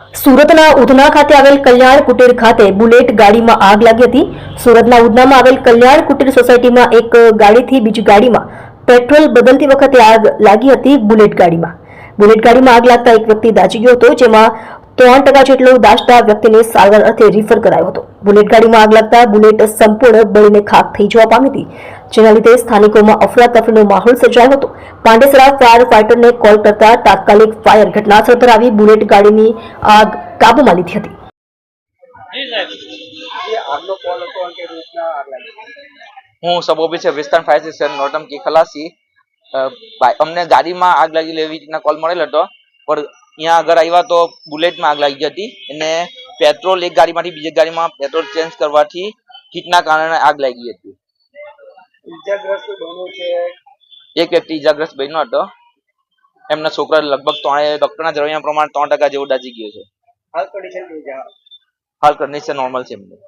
સુરતના ઉધના ખાતે આવેલ કલ્યાણ કુટીર ખાતે બુલેટ ગાડીમાં આગ લાગી હતી. સુરતના ઉધનામાં આવેલ કલ્યાણ કુટીર સોસાયટીમાં એક ગાડીથી બીજી ગાડીમાં પેટ્રોલ બદલતી વખતે આગ લાગી હતી બુલેટ ગાડીમાં. બુલેટ ગાડીમાં આગ લાગતા એક વ્યક્તિ દાજી ગયો હતો, જેમાં ત્રણ ટકા જેટલો દાઝતા વ્યક્તિને સારવાર અર્થે રિફર કરાયો હતો. બુલેટ ગાડીમાં આગ લાગતા બુલેટ સંપૂર્ણ બળીને ખાક થઈ જવા પામી હતી. જેના લીધે સ્થાનિકોમાં અફરાતફરીનો માહોલ સર્જાયો હતો. પાંડેસરા ફાયર ફાઈટરને કોલ કરતા તાત્કાલિક ફાયર ઘટનાસ્થળ પર આવી બુલેટ ગાડીની આગ કાબૂમાં લીધી હતી. હું સબ ઓફિસર વિસ્તાર ફાયર સ્ટેશન નોટમકી ખલાસી. અમને ગાડીમાં આગ લાગી લેવી રીતના કોલ મળેલ હતો. પણ અહીંયા આગળ આવ્યા તો બુલેટમાં આગ લાગી હતી. અને પેટ્રોલ એક ગાડીમાંથી બીજી ગાડીમાં પેટ્રોલ ચેન્જ કરવાથી હીટના કારણે આગ લાગી હતી. ઈજાગ્રસ્ત બન્યું છે. એક વ્યક્તિ ઇજાગ્રસ્ત બન્યો હતો. એમના છોકરા લગભગ ત્રણે ડોક્ટરના જણાવ્યા પ્રમાણે ત્રણ ટકા જેવું દાજી ગયો છે. હાલ કન્ડિશન છે? હાલ કન્ડિશન નોર્મલ છે એમની.